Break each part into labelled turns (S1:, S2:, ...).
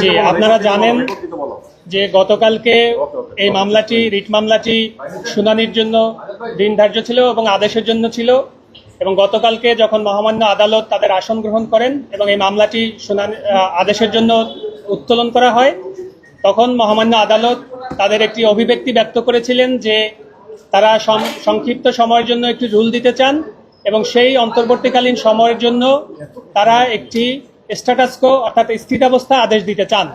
S1: জি আপনারা জানেন যে গতকালকে এই মামলাটি রিট মামলাটি শুনানির জন্য দিন ধার্য ছিল এবং আদেশের জন্য ছিল এবং গতকালকে যখন মহামান্য আদালত তাদের আসন গ্রহণ করেন এবং এই মামলাটি শুনানি আদেশের জন্য উত্তোলন করা হয় তখন মহামান্য আদালত তাদের একটি অভিব্যক্তি ব্যক্ত করেছিলেন যে তারা সংক্ষিপ্ত সময়ের জন্য একটি রুল দিতে চান এবং সেই অন্তর্বর্তীকালীন সময়ের জন্য তারা একটি স্ট্যাটাসকো অর্থাৎ স্থিতাবস্থা আদেশ দিতে চান।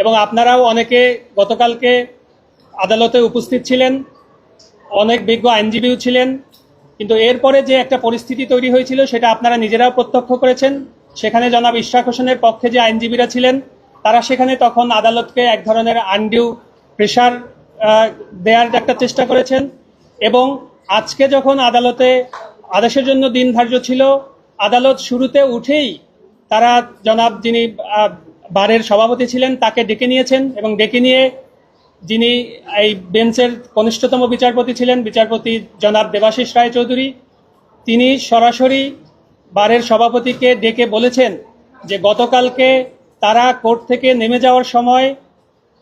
S1: এবং আপনারাও অনেকে গতকালকে আদালতে উপস্থিত ছিলেন, অনেক বিজ্ঞ আইনজীবীও ছিলেন, কিন্তু এরপরে যে একটা পরিস্থিতি তৈরি হয়েছিল, সেটা আপনারা নিজেরাও প্রত্যক্ষ করেছেন। সেখানে জনাব ইশরাক হোসেনের পক্ষে যে আইনজীবীরা ছিলেন, তারা সেখানে তখন আদালতকে এক ধরনের আনডিউ প্রেশার দেওয়ার একটা চেষ্টা করেছেন এবং আজকে যখন আদালতে আদেশের জন্য দিন ধার্য ছিল, আদালত শুরুতে উঠেই তারা জনাব যিনি বারের সভাপতি ছিলেন, তাকে ডেকে নিয়েছেন এবং ডেকে নিয়ে যিনি এই বেঞ্চের কনিষ্ঠতম বিচারপতি ছিলেন, বিচারপতি জনাব দেবাশিস রায় চৌধুরী তিনি সরাসরি বারের সভাপতিকে ডেকে বলেছেন যে গতকালকে তারা কোর্ট থেকে নেমে যাওয়ার সময়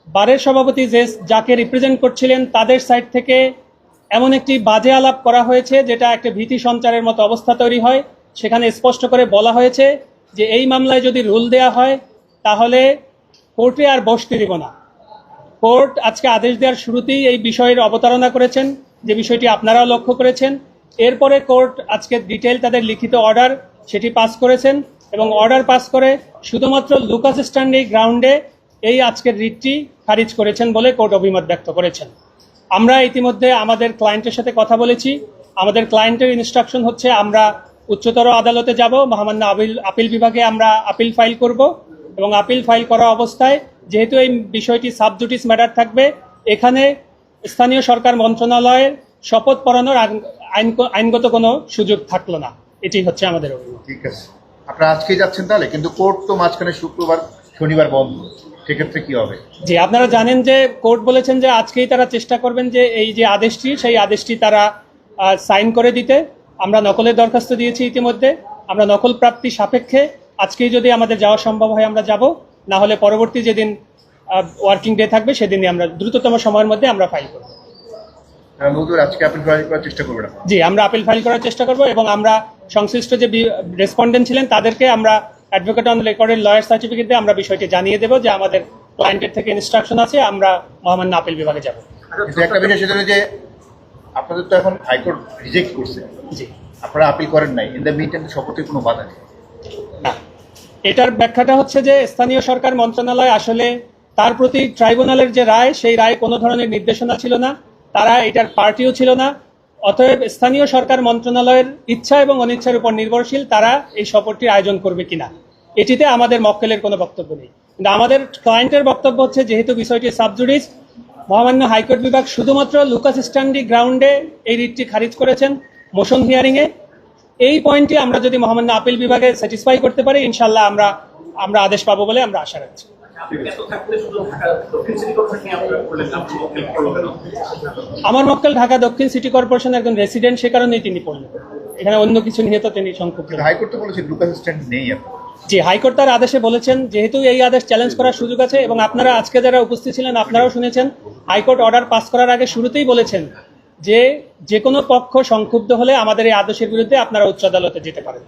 S1: বারের সভাপতি যে যাকে রিপ্রেজেন্ট করছিলেন, তাদের সাইড থেকে এমন একটি বাজে আলাপ করা হয়েছে, যেটা একটা ভীতি সঞ্চারের মতো অবস্থা তৈরি হয়। সেখানে স্পষ্ট করে বলা হয়েছে যে এই মামলায় যদি রুল দেয়া হয়, তাহলে কোর্টে আর বসতে দিব না। কোর্ট আজকে আদেশ দেওয়ার শুরুতেই এই বিষয়ের অবতারণা করেছেন, যে বিষয়টি আপনারাও লক্ষ্য করেছেন। এরপরে কোর্ট আজকে ডিটেল তাদের লিখিত অর্ডার, সেটি পাস করেছেন এবং অর্ডার পাস করে শুধুমাত্র লুকাস স্ট্যান্ডি গ্রাউন্ডে এই আজকের রিটটি খারিজ করেছেন বলে কোর্ট অভিমত ব্যক্ত করেছেন। আমরা ইতিমধ্যে আমাদের ক্লায়েন্টের সাথে কথা বলেছি। আমাদের ক্লায়েন্টের ইনস্ট্রাকশন হচ্ছে, আমরা উচ্চতর আদালতে যাব। মহামান্য আপিল আপিল বিভাগে আমরা আপিল ফাইল করব এবং আপিল ফাইল করা অবস্থায় যেহেতু এই বিষয়টি সাব জুটিস ম্যাটার থাকবে এখানে স্থানীয় সরকার মন্ত্রণালয়ের শপথ পড়ানোর আইন- আইন- আইনগত কোনো সুযোগ থাকল না। এটি হচ্ছে আমাদের অভিমত
S2: ঠিক আছে। আপনারা আজকেই যাচ্ছেন তাহলে? কিন্তু কোর্ট তো মাঝখানে শুক্রবার শনিবার বন্ধ। সেক্ষেত্রে কি হবে?
S1: জি আপনারা জানেন যে কোর্ট বলেছেন যে আজকেই তারা চেষ্টা করবেন যে এই যে আদেশটি সেই আদেশটি তারা সাইন করে দিতে। আমরা নকলের দরখাস্ত দিয়েছি ইতিমধ্যে। আমরা নকল প্রাপ্তি সাপেক্ষে। আজকেই যদি আমাদের যাওয়া সম্ভব হয় আমরা যাব। না হলে পরবর্তী যেদিন ওয়ার্কিং ডে থাকবে সেদিনই আমরা দ্রুততম সময়ের মধ্যে আমরা ফাইল করব।
S2: আজকে আপনি ফাইল করার চেষ্টা করবেন
S1: জি আমরা আপিল ফাইল করার চেষ্টা করব এবং আমরা সংশ্লিষ্ট যে রেসপন্ডেন্ট ছিলেন তাদেরকে আমরা অ্যাডভোকেট অন রেকর্ডের লয়ার সার্টিফিকেট দিয়ে আমরা বিষয়টি জানিয়ে দেবো যে আমাদের ক্লায়েন্টের থেকে ইনস্ট্রাকশন আছে আমরা মহামান্য আপিল বিভাগে যাব।
S2: একটা বিষয় সেটা যে আপনাদের তো এখন হাইকোর্ট রিজেক্ট করছে। আপনারা আপিল করেন নাই। ইন দ্য মিন টাইম শপথের কোনো বাধা নেই।
S1: না। এটার ব্যাখ্যাটা হচ্ছে যে স্থানীয় সরকার মন্ত্রণালয় আসলে তার প্রতি ট্রাইব্যুনালের যে রায় সেই রায় কোনো ধরনের নির্দেশনা ছিল না। তারা এটার পার্টিও ছিল না। অতএব স্থানীয় সরকার মন্ত্রণালয়ের ইচ্ছা এবং অনিচ্ছার উপর নির্ভরশীল তারা এই সফরটির আয়োজন করবে কিনা। এটিতে আমাদের মক্কেলের কোনো বক্তব্য নেই। কিন্তু আমাদের ক্লায়েন্টের বক্তব্য হচ্ছে যেহেতু বিষয়টি সাবজুডিস মহামান্য হাইকোর্ট বিভাগ শুধুমাত্র লুকাস স্ট্যান্ডি গ্রাউন্ডে এই রিটটি খারিজ করেছেন মোশন হিয়ারিংয়ে। এই পয়েন্টটি আমরা যদি মহামান্য আপিল বিভাগে স্যাটিসফাই করতে পারি ইনশাল্লাহ আমরা আমরা আদেশ পাবো বলে আমরা আশা রাখছি। আমার মক্কেল ঢাকা দক্ষিণ সিটি কর্পোরেশন একজন রেসিডেন্ট সে কারণেই তিনি পড়লেন। এখানে অন্য কিছু নিয়ে তো তিনি সংক্ষুব্ধ।
S2: হাইকোর্ট তো বলেছে লুকাস স্ট্যান্ড নেই এখন।
S1: জি হাইকোর্ট তার আদেশে বলেছেন যেহেতু এই আদেশ চ্যালেঞ্জ করার সুযোগ আছে এবং আপনারা আজকে যারা উপস্থিত ছিলেন আপনারাও শুনেছেন হাইকোর্ট অর্ডার পাস করার আগে শুরুতেই বলেছেন যে যে কোনো পক্ষ সংক্ষুব্ধ হলে আমাদের এই আদেশের বিরুদ্ধে আপনারা উচ্চ আদালতে যেতে পারেন।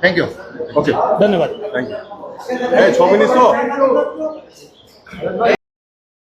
S2: থ্যাংক ইউ
S3: ওকে
S1: ধন্যবাদ।
S3: থ্যাংক ইউ এই ছ মিনিট তো।